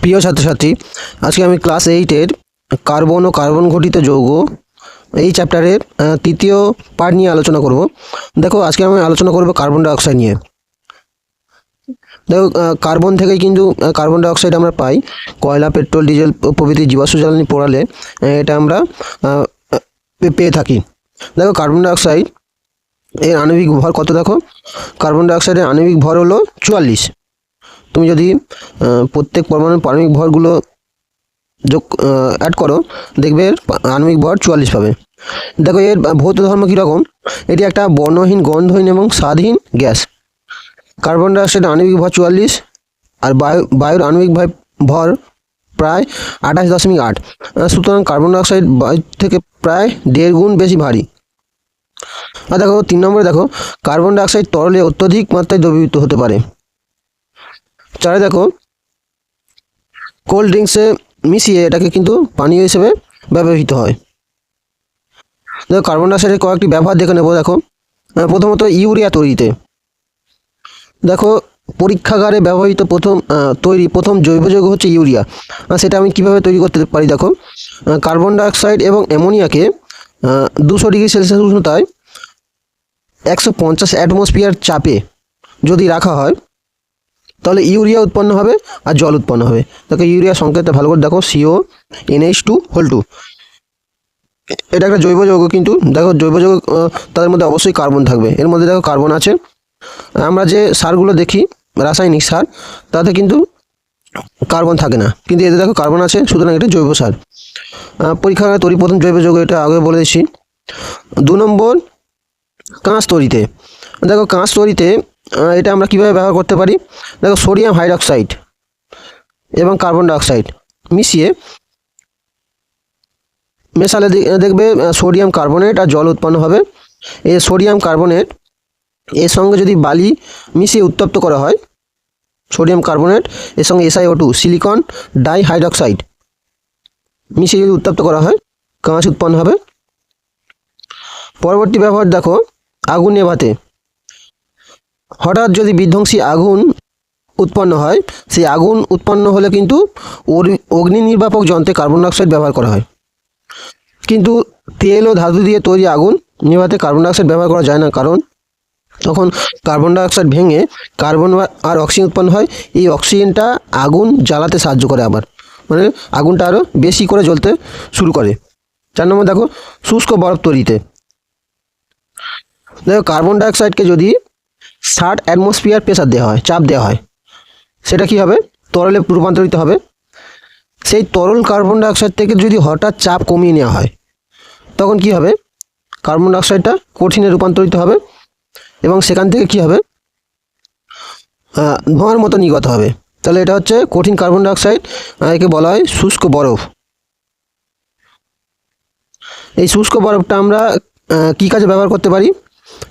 প্রিয় ছাত্রছাত্রী, আজকে আমি ক্লাস এইটের কার্বন ও কার্বন ঘটিত যৌগ এই চ্যাপ্টারের তৃতীয় পার্ট নিয়ে আলোচনা করব। দেখো, আজকে আমি আলোচনা করব কার্বন ডাইঅক্সাইড নিয়ে। দেখো কার্বন থেকেই কিন্তু কার্বন ডাইঅক্সাইড আমরা পাই। কয়লা পেট্রোল ডিজেল প্রভৃতি জীবাশ্ম জ্বালানি পোড়ালে এটা আমরা পেয়ে থাকি। দেখো কার্বন ডাইঅক্সাইড এর আণবিক ভর কত দেখো? কার্বন ডাইঅক্সাইডের আণবিক ভর হলো চুয়াল্লিশ। তুমি যদি প্রত্যেক পরমাণুর পারমাণবিক ভরগুলো যোগ অ্যাড করো, দেখবে আণবিক ভর চুয়াল্লিশ পাবে। দেখো এর ভৌত ধর্ম কীরকম? এটি একটা বর্ণহীন, গন্ধহীন এবং স্বাদহীন গ্যাস। কার্বন ডাইঅক্সাইডের আণবিক ভর চুয়াল্লিশ, আর বায়ু, বায়ুর আণবিক ভর- প্রায় আঠাশ দশমিক আট। সুতরাং কার্বন ডাইঅক্সাইড বায়ু থেকে প্রায় দেড় গুণ বেশি ভারী। আর দেখো, তিন নম্বরে দেখো, কার্বন ডাইঅক্সাইড তরলে অত্যধিক মাত্রায় দ্রবীভূত হতে পারে। চারে দেখো কোল্ড ড্রিঙ্কসে মিশিয়ে এটাকে কিন্তু পানীয় হিসেবে ব্যবহৃত হয়। দেখো কার্বন ডাইঅক্সাইডের কয়েকটি ব্যবহার দেখে নেব, দেখো। প্রথমত ইউরিয়া তৈরিতে। দেখো, পরীক্ষাগারে ব্যবহৃত প্রথম তৈরি প্রথম জৈব যৌগ হচ্ছে ইউরিয়া। সেটা আমি কীভাবে তৈরি করতে পারি, দেখো। কার্বন ডাইঅক্সাইড এবং অ্যামোনিয়াকে দুশো ডিগ্রি সেলসিয়াস উষ্ণতায় একশো পঞ্চাশ অ্যাটমসফিয়ার চাপে যদি রাখা হয় তাহলে ইউরিয়া উৎপন্ন হবে আর জল উৎপন্ন হবে। দেখো ইউরিয়া সংকেতটা ভালো করে দেখো CO NH two whole two এটা একটা জৈব যৌগ কিন্তু দেখো জৈব যৌগ তাদের মধ্যে অবশ্যই কার্বন থাকবে। এর মধ্যে দেখো কার্বন আছে। আমরা যে সারগুলো দেখি রাসায়নিক সার তাতে কিন্তু কার্বন থাকে না। কিন্তু এতে দেখো কার্বন আছে সুতরাং এটা জৈব সার। আহ, পরীক্ষাগারে তৈরি প্রথম জৈব যৌগ এটা আগে বলে দিচ্ছি। দু নম্বর কাঁচ তৈরিতে। দেখো কাঁচ তৈরিতে এটা আমরা কীভাবে ব্যবহার করতে পারি? দেখো, সোডিয়াম হাইড্রক্সাইড এবং কার্বন ডাইঅক্সাইড মিশিয়ে মেশালে দেখবে সোডিয়াম কার্বনেট আর জল উৎপন্ন হবে। এই সোডিয়াম কার্বনেট, এর সঙ্গে যদি বালি মিশিয়ে উত্তপ্ত করা হয়, সোডিয়াম কার্বনেট, এর সঙ্গে SIO two, silicon di hydroxide মিশিয়ে যদি উত্তপ্ত করা হয় কাঁচ উৎপন্ন হবে। পরবর্তী ব্যবহার দেখো, আগুন নেভাতে। হঠাৎ যদি বিধ্বংসী আগুন উৎপন্ন হয়, সেই আগুন উৎপন্ন হলে কিন্তু অগ্নি- নির্বাপক যন্ত্রে কার্বন ডাইঅক্সাইড ব্যবহার করা হয়। কিন্তু তেল ও ধাতু দিয়ে তৈরি আগুন নেভাতে কার্বন ডাইঅক্সাইড ব্যবহার করা যায় না, কারণ তখন কার্বন ডাইঅক্সাইড ভেঙে কার্বন আর অক্সিজেন উৎপন্ন হয়। এই অক্সিজেনটা আগুন জ্বালাতে সাহায্য করে আবার। মানে আগুনটা আরও বেশি করে জ্বলতে শুরু করে। চার নম্বর দেখো, শুষ্ক বরফ তৈরিতে। দেখো, কার্বন ডাইঅক্সাইডকে যদি ষাট অ্যাটমসফিয়ার প্রেসার দেওয়া হয়, চাপ দেওয়া হয়। সেটা কি হবে? তরলে রূপান্তরিত হবে। সেই তরল কার্বন ডাইঅক্সাইড থেকে যদি হঠাৎ চাপ কমিয়ে নেওয়া হয়, তখন কি হবে? কার্বন ডাইঅক্সাইডটা কঠিনে রূপান্তরিত হবে এবং সেখান থেকে কি হবে? ধোঁয়ার মতো নির্গত হবে। তাহলে এটা হচ্ছে কঠিন কার্বন ডাইঅক্সাইড একে বলা হয় শুষ্ক বরফ। এই শুষ্ক বরফটা আমরা কী কাজে ব্যবহার করতে পারি?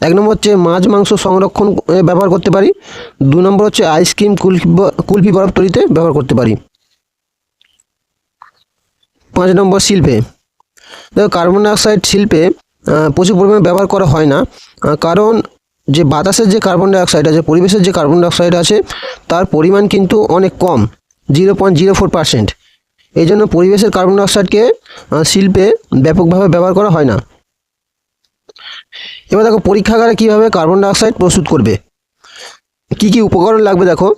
এক নম্বর হচ্ছে মাছ মাংস সংরক্ষণ ব্যবহার করতে পারি। দু নম্বর হচ্ছে আইসক্রিম কুলফি কুলফি বরফ তৈরিতে ব্যবহার করতে পারি। পাঁচ নম্বর শিল্পে। দেখো কার্বন ডাইঅক্সাইড শিল্পে প্রচুর পরিমাণে ব্যবহার করা হয় না। কারণ যে বাতাসের যে কার্বন ডাইঅক্সাইড আছে, পরিবেশের যে কার্বন ডাইঅক্সাইড আছে, তার পরিমাণ কিন্তু অনেক কম zero point zero four percent এই জন্য পরিবেশের কার্বন ডাইঅক্সাইডকে শিল্পে ব্যাপকভাবে ব্যবহার করা হয় না। এবার দেখো পরীক্ষাগারে কীভাবে কার্বন ডাইঅক্সাইড প্রস্তুত করবে? কি কি উপকরণ লাগবে দেখো?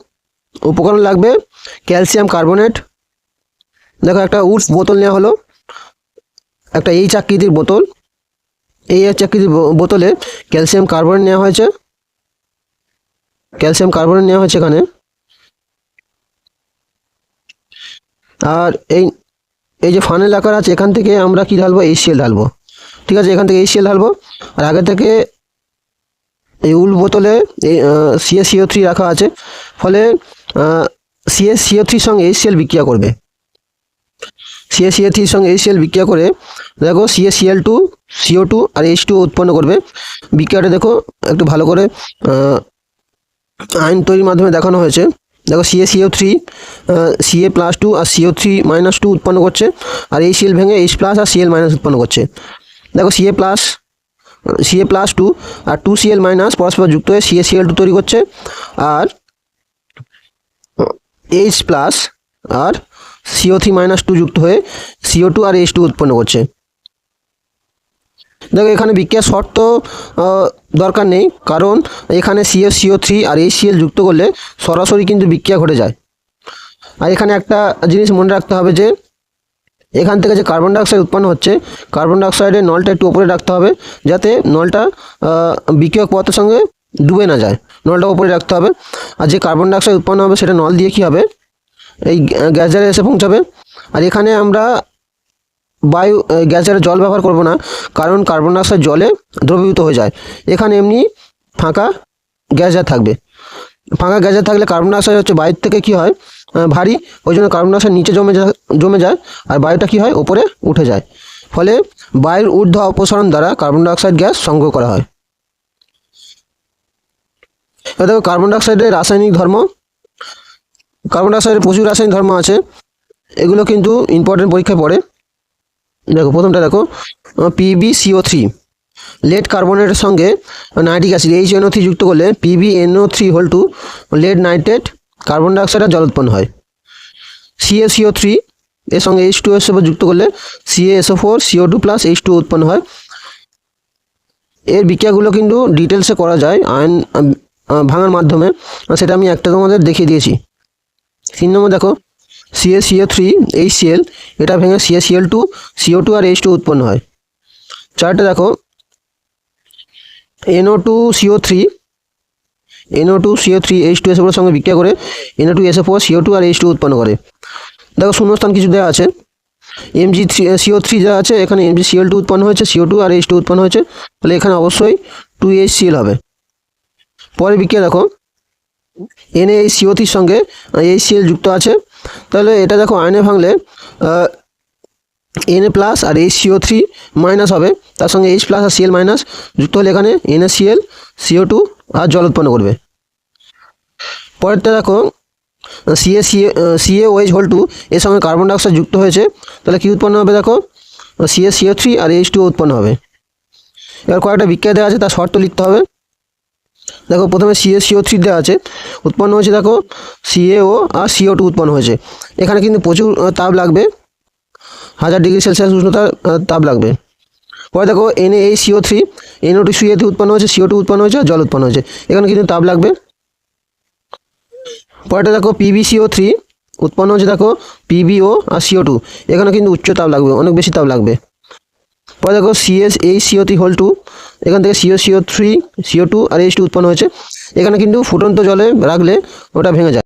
উপকরণ লাগবে ক্যালসিয়াম কার্বনেট দেখো একটা উডস বোতল নেওয়া হলো, একটা এইচ আকৃতির বোতল, এই বো- বোতলে ক্যালসিয়াম কার্বনেট নেওয়া হয়েছে ক্যালসিয়াম কার্বনেট নেওয়া হয়েছে এখানে, আর এই এই যে ফানেল আকার আছে এখান থেকে আমরা কি ঢালবো? এইচসিএল ঢালবো। ঠিক আছে, এখান থেকে এই সিএল ঢালবো। আর আগে থেকে এই উল বোতলে এই সিএস সিও থ্রি রাখা আছে। ফলে সিএস সিও থ্রির সঙ্গে এইচসিএল বিক্রিয়া করবে। সিএস সিএ থ্রির সঙ্গে এইচসিএল বিক্রিয়া করে, দেখো CS CL two CO two আর এইচ টু উৎপন্ন করবে। বিক্রিয়াটা দেখো, একটু ভালো করে আইন তৈরির মাধ্যমে দেখানো হয়েছে। দেখো CA CO three CA plus two আর সিও থ্রি মাইনাস টু উৎপন্ন করছে। আর এই সিএল ভেঙে এইচ প্লাস আর সিএল মাইনাস উৎপন্ন করছে। দেখো CA plus CA plus two আর টু সিএল মাইনাস পরস্পর যুক্ত হয়ে সিএ সিএল টু তৈরি করছে। আর এইচ প্লাস আর সিও থ্রি মাইনাস টু যুক্ত হয়ে সিও টু আর এইচ টু উৎপন্ন করছে। দেখো এখানে বিক্রিয়ার শর্ত দরকার নেই, কারণ এখানে সিএ সিও থ্রি আর এই সিএল যুক্ত করলে সরাসরি কিন্তু বিক্রিয়া ঘটে যায়। আর এখানে একটা জিনিস মনে রাখতে হবে যে এখান থেকে যে কার্বন ডাইঅক্সাইড উৎপন্ন হচ্ছে কার্বন ডাইঅক্সাইডের নলটা একটু উপরে রাখতে হবে যাতে নলটা বিক্রিয়ক পদার্থের সঙ্গে ডুবে না যায়। নলটা উপরে রাখতে হবে। আর যে কার্বন ডাইঅক্সাইড উৎপন্ন হবে সেটা নল দিয়ে কী হবে? এই গ্যাস জারে এসে পৌঁছাবে। আর এখানে আমরা বায়ু আহ, গ্যাস জারে জল ব্যবহার করব না কারণ কার্বন ডাইঅক্সাইড জলে দ্রবীভূত হয়ে যায়। এখানে এমনি ফাঁকা গ্যাস জার থাকবে। ফাঁকা গ্যাস থাকলে কার্বন ডাইঅক্সাইড হচ্ছে বায়ুর থেকে কি হয়? ভারী। ওই জন্য কার্বন ডাইঅক্সাইড নিচে জমে যায় জমে যায় আর বায়ুটা কি হয়? উপরে উঠে যায়। ফলে বায়ুর ঊর্ধ্ব অপসারণ দ্বারা কার্বন ডাইঅক্সাইড গ্যাস সংগ্রহ করা হয়। দেখো, কার্বন ডাইঅক্সাইডের রাসায়নিক ধর্ম। কার্বন ডাইঅক্সাইডের প্রচুর রাসায়নিক ধর্ম আছে। এগুলো কিন্তু ইম্পর্টেন্ট পরীক্ষায় পড়ে। দেখো, প্রথমটা দেখো। পিবি সিও থ্রি লেড কার্বনেটের সঙ্গে nitric acid H NO three যুক্ত করলে PB NO three whole two lead nitrate carbon dioxide জল উৎপন্ন হয়। সিএ সিও থ্রি এর সঙ্গে এইচ টু এস যুক্ত করলে CA SO four CO two plus H two উৎপন্ন হয়। এর বিক্রিয়াগুলো কিন্তু ডিটেলসে করা যায় আয়ন ভাঙার মাধ্যমে। সেটা আমি একটা তোমাদের দেখিয়ে দিয়েছি। তিন নম্বর দেখো CA CO three H CL এটা ভেঙে CA CL two CO two আর এইচ টু উৎপন্ন হয়। চারটে দেখো NO two CO three NO two CO three H two এসএফোর সঙ্গে বিক্রিয়া করে এনও টু এসএফও সিও টু আর এইচ টু উৎপন্ন করে। দেখো শূন্যস্থান কিছু দেওয়া আছে। এমজি থ্রি সিও থ্রি যা আছে, এখানে এমজি সিএল টু উৎপন্ন হয়েছে সিও টু আর এইচ টু উৎপন্ন হয়েছে। তাহলে এখানে অবশ্যই টু এইচ সিএল হবে। পরে বিক্রিয়া দেখো। এনএ এই থ্রির সঙ্গে এইচ সিএল যুক্ত আছে। তাহলে এটা দেখো আয়নে ভাঙলে এনএ প্লাস আর এইচ সিও থ্রি মাইনাস হবে। তার সঙ্গে এইচ প্লাস আর সিএল মাইনাস যুক্ত হলে এখানে এনএ সিএল সিও টু আর জল উৎপন্ন করবে। পরেরটা দেখো CA CA CA OH whole two এর সঙ্গে কার্বন ডাইঅক্সাইড যুক্ত হয়েছে। তাহলে কী উৎপন্ন হবে দেখো? সিএ সিও থ্রি আর এইচ টু উৎপন্ন হবে। এবার কয়েকটা বিক্রিয়া দেওয়া আছে, তার শর্ত লিখতে হবে। দেখো, প্রথমে সিএ সিও থ্রি দেওয়া আছে। উৎপন্ন হয়েছে দেখো সিএও আর সিও টু উৎপন্ন হয়েছে। এখানে কিন্তু প্রচুর তাপ লাগবে। হাজার ডিগ্রি সেলসিয়াস উষ্ণতার আহ, তাপ লাগবে। পরে দেখো এনএ এই CO three NO two three উৎপন্ন হয়েছে সিও টু উৎপন্ন হয়েছে জল উৎপন্ন হয়েছে। এখানে কিন্তু তাপ লাগবে। পরেটা দেখো পিবিসিও থ্রি উৎপন্ন হচ্ছে দেখো পিবিও আর সিও টু এখানে কিন্তু উচ্চ তাপ লাগবে অনেক বেশি তাপ লাগবে। পরে দেখো সিএস এই সিও থ্রি হোল টু এখান থেকে CO CO three CO two আর এইচ টু উৎপন্ন হয়েছে। এখানে কিন্তু ফুটন্ত জলে রাখলে ওটা ভেঙে যায়।